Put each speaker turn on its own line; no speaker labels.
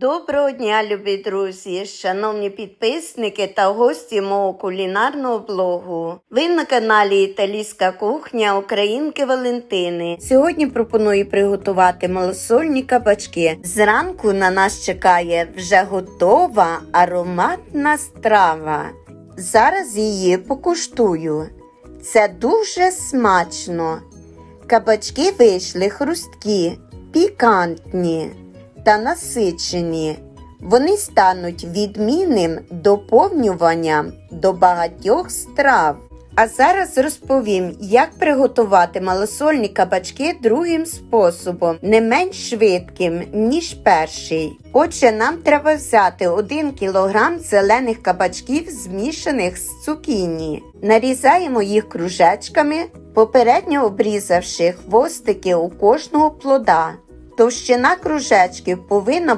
Доброго дня, любі друзі, шановні підписники та гості мого кулінарного блогу. Ви на каналі Італійська кухня Українки Валентини. Сьогодні пропоную приготувати малосольні кабачки. Зранку на нас чекає вже готова ароматна страва. Зараз її покуштую. Це дуже смачно. Кабачки вийшли хрусткі, пікантні та насичені. Вони стануть відмінним доповнюванням до багатьох страв. А зараз розповім, як приготувати малосольні кабачки другим способом, не менш швидким, ніж перший. Отже, нам треба взяти 1 кг зелених кабачків, змішаних з цукіні. Нарізаємо їх кружечками, попередньо обрізавши хвостики у кожного плода. Товщина кружечків повинна